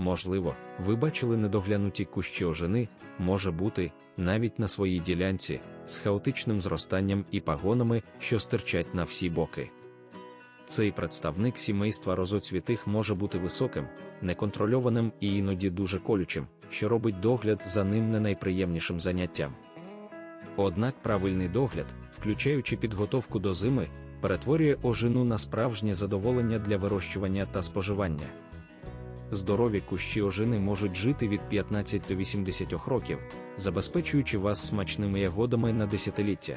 Можливо, ви бачили недоглянуті кущі ожини, може бути, навіть на своїй ділянці, з хаотичним зростанням і пагонами, що стирчать на всі боки. Цей представник сімейства розоцвітих може бути високим, неконтрольованим і іноді дуже колючим, що робить догляд за ним не найприємнішим заняттям. Однак правильний догляд, включаючи підготовку до зими, перетворює ожину на справжнє задоволення для вирощування та споживання. Здорові кущі ожини можуть жити від 15 до 80 років, забезпечуючи вас смачними ягодами на десятиліття.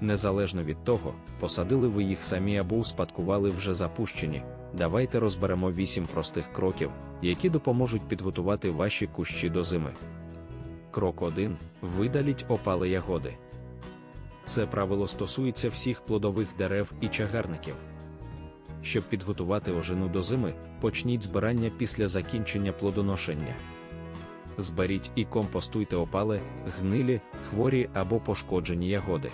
Незалежно від того, посадили ви їх самі або успадкували вже запущені. Давайте розберемо 8 простих кроків, які допоможуть підготувати ваші кущі до зими. Крок 1. Видаліть опали ягоди. Це правило стосується всіх плодових дерев і чагарників. Щоб підготувати ожину до зими, почніть збирання після закінчення плодоношення. Зберіть і компостуйте опали, гнилі, хворі або пошкоджені ягоди.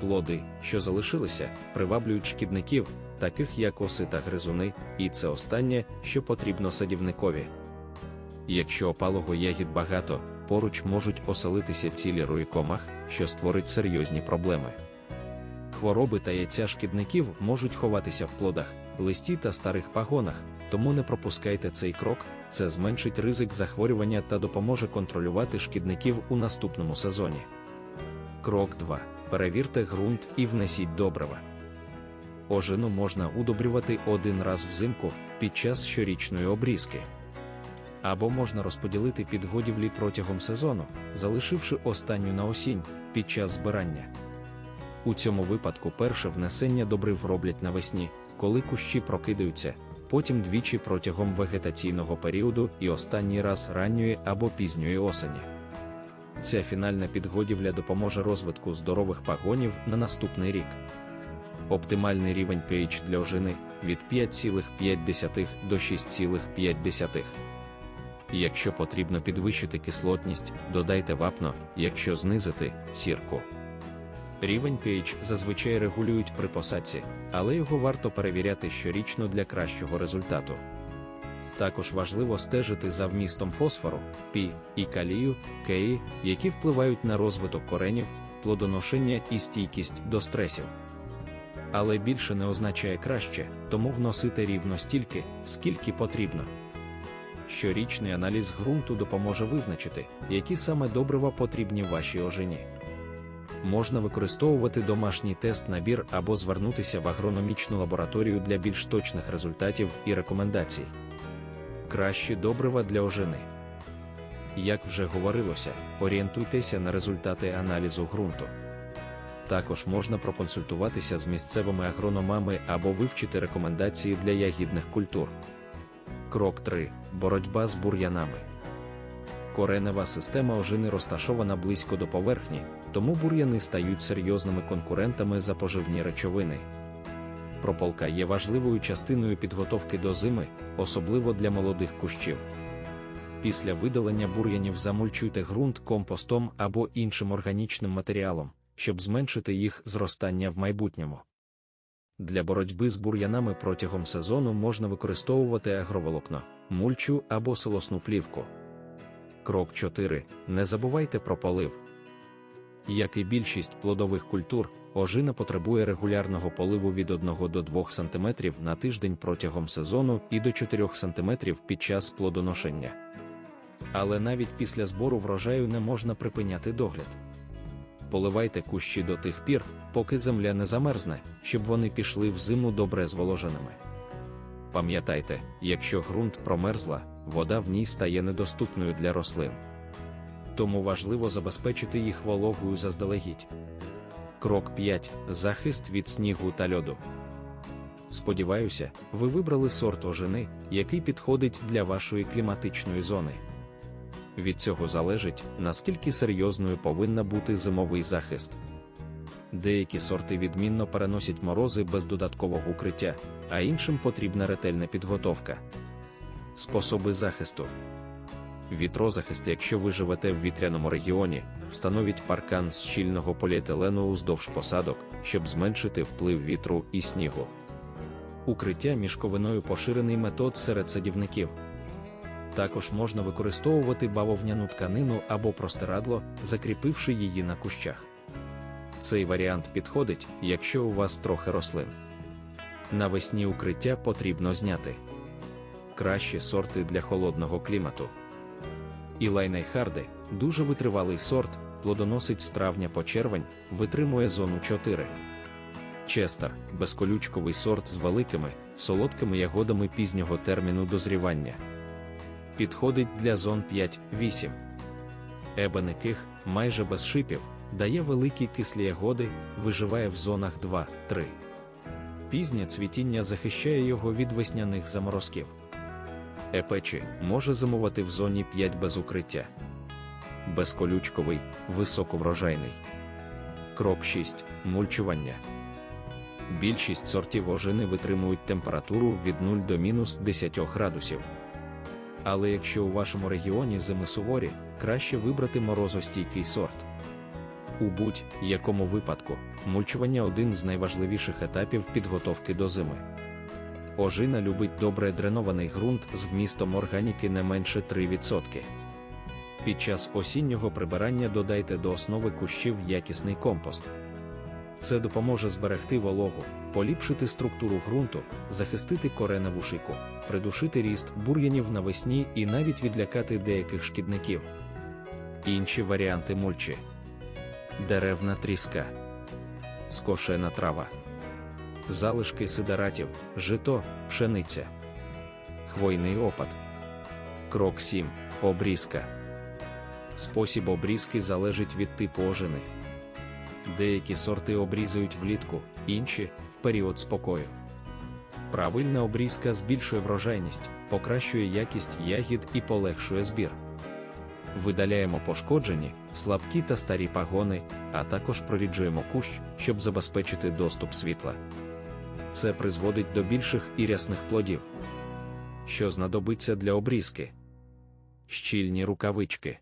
Плоди, що залишилися, приваблюють шкідників, таких як оси та гризуни, і це останнє, що потрібно садівникові. Якщо опалого ягід багато, поруч можуть оселитися цілі руї комах, що створить серйозні проблеми. Хвороби та яйця шкідників можуть ховатися в плодах, листі та старих пагонах, тому не пропускайте цей крок, це зменшить ризик захворювання та допоможе контролювати шкідників у наступному сезоні. Крок 2. Перевірте ґрунт і внесіть добрива. Ожину можна удобрювати один раз взимку під час щорічної обрізки. Або можна розподілити підгодівлі протягом сезону, залишивши останню на осінь під час збирання. У цьому випадку перше внесення добрив роблять навесні, коли кущі прокидаються, потім двічі протягом вегетаційного періоду і останній раз ранньої або пізньої осені. Ця фінальна підгодівля допоможе розвитку здорових пагонів на наступний рік. Оптимальний рівень pH для ожини від 5,5 до 6,5. Якщо потрібно підвищити кислотність, додайте вапно, якщо знизити сірку. Рівень pH зазвичай регулюють при посадці, але його варто перевіряти щорічно для кращого результату. Також важливо стежити за вмістом фосфору, пі і калію, кеї, які впливають на розвиток коренів, плодоношення і стійкість до стресів. Але більше не означає краще, тому вносити рівно стільки, скільки потрібно. Щорічний аналіз ґрунту допоможе визначити, які саме добрива потрібні вашій ожині. Можна використовувати домашній тест набір або звернутися в агрономічну лабораторію для більш точних результатів і рекомендацій. Кращі добрива для ожини. Як вже говорилося, орієнтуйтеся на результати аналізу ґрунту. Також можна проконсультуватися з місцевими агрономами або вивчити рекомендації для ягідних культур. Крок 3. Боротьба з бур'янами. Коренева система ожини розташована близько до поверхні, тому бур'яни стають серйозними конкурентами за поживні речовини. Прополка є важливою частиною підготовки до зими, особливо для молодих кущів. Після видалення бур'янів замульчуйте ґрунт компостом або іншим органічним матеріалом, щоб зменшити їх зростання в майбутньому. Для боротьби з бур'янами протягом сезону можна використовувати агроволокно, мульчу або силосну плівку. Крок 4. Не забувайте про полив. Як і більшість плодових культур, ожина потребує регулярного поливу від 1 до 2 см на тиждень протягом сезону і до 4 см під час плодоношення. Але навіть після збору врожаю не можна припиняти догляд. Поливайте кущі до тих пір, поки земля не замерзне, щоб вони пішли в зиму добре зволоженими. Пам'ятайте, якщо ґрунт промерзла, вода в ній стає недоступною для рослин. Тому важливо забезпечити їх вологою заздалегідь. Крок 5. Захист від снігу та льоду. Сподіваюся, ви вибрали сорт ожини, який підходить для вашої кліматичної зони. Від цього залежить, наскільки серйозною повинна бути зимовий захист. Деякі сорти відмінно переносять морози без додаткового укриття, а іншим потрібна ретельна підготовка. Способи захисту. Вітрозахист, якщо ви живете в вітряному регіоні, встановіть паркан з щільного поліетилену уздовж посадок, щоб зменшити вплив вітру і снігу. Укриття мішковиною поширений метод серед садівників. Також можна використовувати бавовняну тканину або простирадло, закріпивши її на кущах. Цей варіант підходить, якщо у вас трохи рослин. Навесні укриття потрібно зняти. Кращі сорти для холодного клімату. Ілайна Харди дуже витривалий сорт, плодоносить з травня по червень, витримує зону 4. Честер безколючковий сорт з великими, солодкими ягодами пізнього терміну дозрівання. Підходить для зон 5-8. Ебене ких, майже без шипів, дає великі кислі ягоди, виживає в зонах 2-3. Пізнє цвітіння захищає його від весняних заморозків. Епечі може зимувати в зоні 5 без укриття. Безколючковий, високоврожайний. Крок 6. Мульчування. Більшість сортів ожини витримують температуру від 0 до мінус 10 градусів. Але якщо у вашому регіоні зими суворі, краще вибрати морозостійкий сорт. У будь-якому випадку, мульчування один з найважливіших етапів підготовки до зими. Ожина любить добре дренований ґрунт з вмістом органіки не менше 3%. Під час осіннього прибирання додайте до основи кущів якісний компост. Це допоможе зберегти вологу, поліпшити структуру ґрунту, захистити кореневу шику, придушити ріст бур'янів навесні і навіть відлякати деяких шкідників. Інші варіанти мульчі: деревна тріска, скошена трава, залишки сидератів, жито, пшениця, хвойний опад. Крок 7. Обрізка. Спосіб обрізки залежить від типу ожини. Деякі сорти обрізують влітку, інші в період спокою. Правильна обрізка збільшує врожайність, покращує якість ягід і полегшує збір. Видаляємо пошкоджені, слабкі та старі пагони, а також проріджуємо кущ, щоб забезпечити доступ світла. Це призводить до більших і рясних плодів. Що знадобиться для обрізки? Щільні рукавички,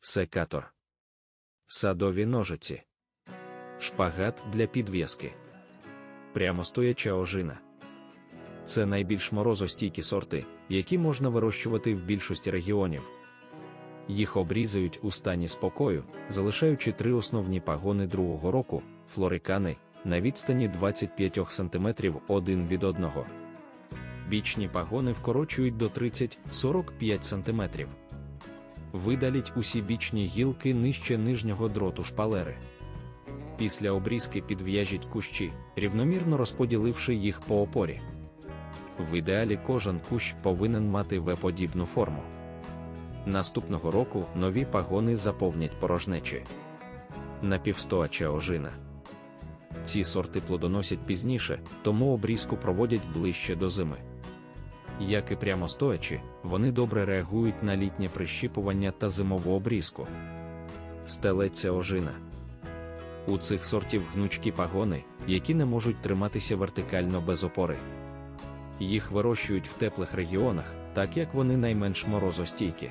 секатор, садові ножиці шпагат для підв'язки. Прямостояча ожина. Це найбільш морозостійкі сорти, які можна вирощувати в більшості регіонів. Їх обрізають у стані спокою, залишаючи три основні пагони другого року, флорикани, на відстані 25 см один від одного. Бічні пагони вкорочують до 30-45 см. Видаліть усі бічні гілки нижче нижнього дроту шпалери. Після обрізки підв'яжіть кущі, рівномірно розподіливши їх по опорі. В ідеалі кожен кущ повинен мати В-подібну форму. Наступного року нові пагони заповнять порожнечі. Напівстояча ожина. Ці сорти плодоносять пізніше, тому обрізку проводять ближче до зими. Як і прямостоячі, вони добре реагують на літнє прищіпування та зимову обрізку. Стелеться ожина. У цих сортів гнучкі пагони, які не можуть триматися вертикально без опори. Їх вирощують в теплих регіонах, так як вони найменш морозостійкі.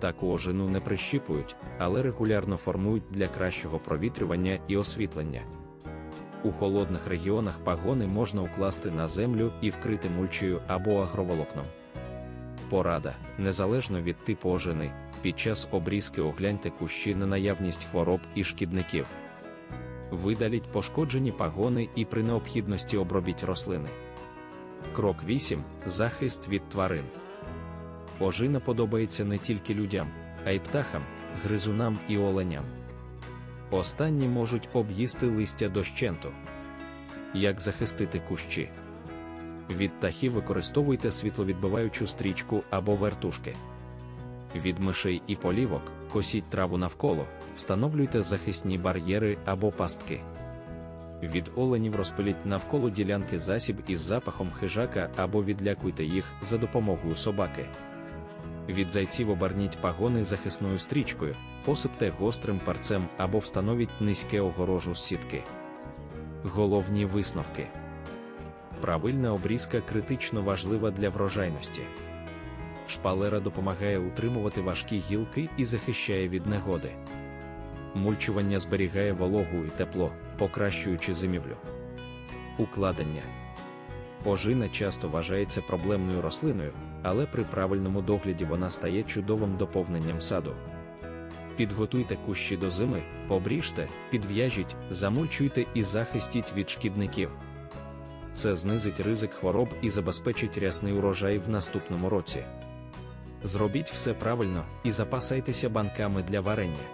Таку ожину не прищіпують, але регулярно формують для кращого провітрювання і освітлення. У холодних регіонах пагони можна укласти на землю і вкрити мульчею або агроволокном. Порада, незалежно від типу ожини, під час обрізки огляньте кущі на наявність хвороб і шкідників видаліть пошкоджені пагони і при необхідності обробіть рослини. Крок 8. Захист від тварин. Ожина подобається не тільки людям, а й птахам, гризунам і оленям. Останні можуть об'їсти листя дощенту. Як захистити кущі? Від птахів використовуйте світловідбиваючу стрічку або вертушки. Від мишей і полівок косіть траву навколо, встановлюйте захисні бар'єри або пастки. Від оленів розпиліть навколо ділянки засіб із запахом хижака або відлякуйте їх за допомогою собаки. Від зайців оберніть пагони захисною стрічкою, посипте гострим парцем або встановіть низьке огорожу з сітки. Головні висновки. Правильна обрізка критично важлива для врожайності. Шпалера допомагає утримувати важкі гілки і захищає від негоди. Мульчування зберігає вологу і тепло, покращуючи зимівлю. Укладення ожина часто вважається проблемною рослиною, але при правильному догляді вона стає чудовим доповненням саду. Підготуйте кущі до зими, обріжте, підв'яжіть, замульчуйте і захистіть від шкідників. Це знизить ризик хвороб і забезпечить рясний урожай в наступному році. Зробіть все правильно і запасайтеся банками для варення.